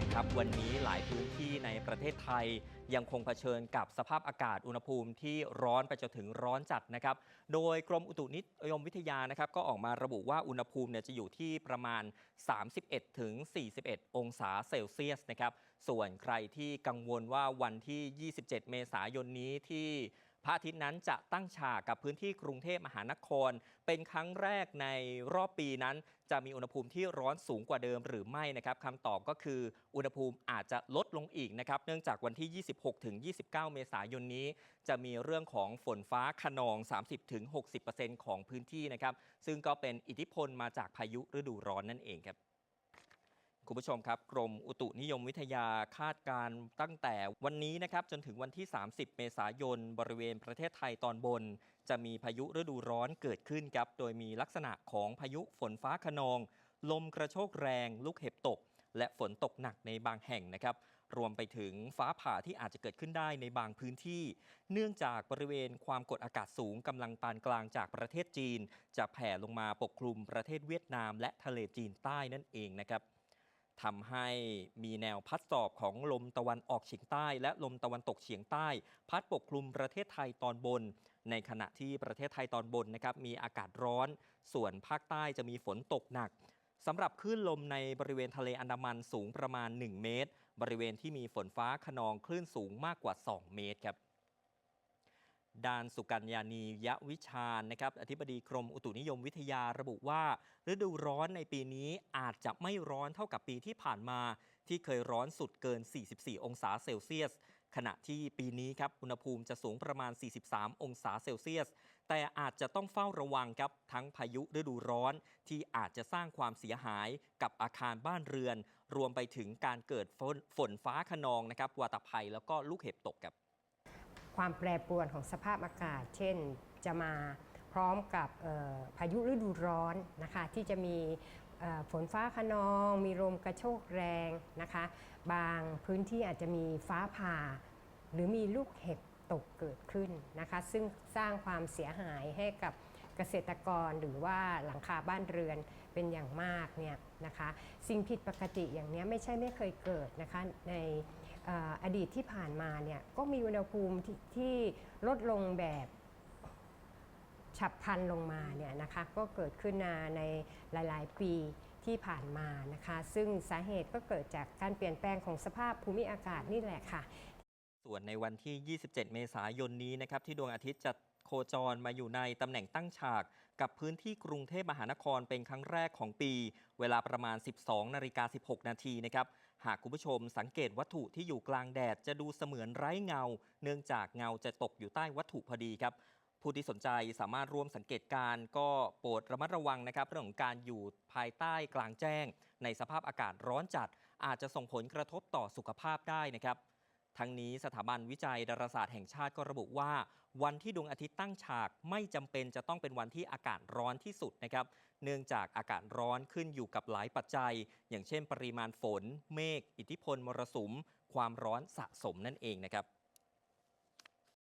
มครับ วันนี้หลายพื้นที่ในประเทศไทย ยังคงเผชิญกับสภาพอากาศอุณหภูมิที่ร้อนไปจนถึงร้อนจัดนะครับ โดยกรมอุตุนิยมวิทยานะครับ ก็ออกมาระบุว่าอุณหภูมิเนี่ยจะอยู่ที่ประมาณ 31ถึง41 องศาเซลเซียสนะครับ ส่วนใครที่กังวลว่าวันที่ 27 เมษายนนี้ที่ พระอาทิตย์นั้นจะตั้งฉากกับพื้นที่กรุงเทพมหานคร เป็นครั้งแรกในรอบปีนั้น จะมีอุณหภูมิที่ร้อนสูงกว่าเดิมหรือไม่นะครับคำตอบก็คืออุณหภูมิอาจจะลดลงอีกนะครับ เนื่องจากวันที่ 26 ถึง 29 เมษายนนี้ จะมีเรื่องของฝนฟ้าขนอง 30 ถึง 60%ของพื้นที่นะครับ ซึ่งก็เป็นอิทธิพลมาจากพายุฤดูร้อนนั่นเองครับ คุณผู้ชมครับ กรมอุตุนิยมวิทยาคาดการตั้งแต่วันนี้นะครับจนถึงวันที่ 30 เมษายน บริเวณประเทศไทยตอนบน จะมีพายุฤดูร้อนเกิดขึ้นครับ โดยมีลักษณะของพายุฝนฟ้าขนอง ลมกระโชกแรง ลูกเห็บตก และฝนตกหนักในบางแห่งนะครับรวมไปถึงฟ้าผ่าที่อาจจะเกิดขึ้นได้ในบางพื้นที่ เนื่องจากบริเวณความกดอากาศสูงกำลังปานกลางจากประเทศจีน จะแผ่ลงมาปกคลุมประเทศเวียดนาม และทะเลจีนใต้นั่นเองนะครับ ทำให้มีแนวพัดสอบของลมตะวันออกเฉียงใต้ และลมตะวันตกเฉียงใต้ พัดปกคลุมประเทศไทยตอนบน ในขณะที่ประเทศไทยตอนบนนะครับมีอากาศร้อน ส่วนภาคใต้จะมีฝนตกหนักสำหรับคลื่นลมในบริเวณทะเลอันดามันสูงประมาณ 1 เมตร บริเวณที่มีฝนฟ้าขนองคลื่นสูงมากกว่า 2 เมตรครับ ดานสุกัญญานียะวิชาญนะครับอธิบดีกรมอุตุนิยมวิทยาระบุว่า ฤดูร้อนในปีนี้อาจจะไม่ร้อนเท่ากับปีที่ผ่านมา ที่เคยร้อนสุดเกิน 44 องศาเซลเซียส ขณะที่ปีนี้ครับอุณหภูมิจะสูงประมาณ 43 องศาเซลเซียส แต่อาจจะต้องเฝ้าระวังครับทั้งพายุฤดูร้อนที่อาจจะสร้างความเสียหายกับอาคารบ้านเรือน รวมไปถึงการเกิดฝนฝนฟ้าขนองนะครับวาตภัยแล้วก็ลูกเห็บตกครับ ความแปรปรวนของสภาพอากาศ เช่นจะมาพร้อมกับพายุฤดูร้อนนะคะที่จะมีฝนฟ้าขนอง มีลมกระโชกแรงนะคะ บางพื้นที่อาจจะมีฟ้าผ่า หรือมีลูกเห็บตกเกิดขึ้นนะคะ ซึ่งสร้างความเสียหายให้กับ เกษตรกรหรือว่าหลังคาบ้านเรือนเป็นอย่างมากเนี่ยนะคะ สิ่งผิดปกติอย่างนี้ไม่ใช่ไม่เคยเกิดนะคะในออดีตที่ผ่านมาเนี่ยก็มีอุณหภูมิที่ลดลงแบบฉับพลันลงมาเนี่ยนะคะก็เกิดขึ้นมาในหลาย ๆ ปีที่ผ่านมานะคะ ซึ่งสาเหตุก็เกิดจากการเปลี่ยนแปลงของสภาพภูมิอากาศนี่แหละค่ะ ส่วนในวันที่ 27 เมษายนนี้นะครับที่ดวงอาทิตย์จะ คจรมาอยู่ในตำแหน่งตั้งฉาก กับพื้นที่กรุงเทพมหานครเป็นครั้งแรกของปี เวลาประมาณ 12นาฬิกา16 นาทีนะครับ หากคุณผู้ชมสังเกตวัตถุที่อยู่กลางแดดจะดูเสมือนไร้เงา เนื่องจากเงาจะตกอยู่ใต้วัตถุพอดีครับผู้ที่สนใจสามารถร่วมสังเกตการก็โปรดระมัดระวังนะครับเรื่องของการอยู่ภายใต้กลางแจ้ง ในสภาพอากาศร้อนจัด อาจจะส่งผลกระทบต่อสุขภาพได้นะครับ ทั้งนี้สถาบันวิจัยดาราศาสตร์แห่งชาติก็ระบุว่า วันที่ดวงอาทิตย์ตั้งฉากไม่จำเป็นจะต้องเป็นวันที่อากาศร้อนที่สุดนะครับ เนื่องจากอากาศร้อนขึ้นอยู่กับหลายปัจจัย อย่างเช่น ปริมาณฝน เมฆอิทธิพลมรสุม ความร้อนสะสมนั่นเองนะครับ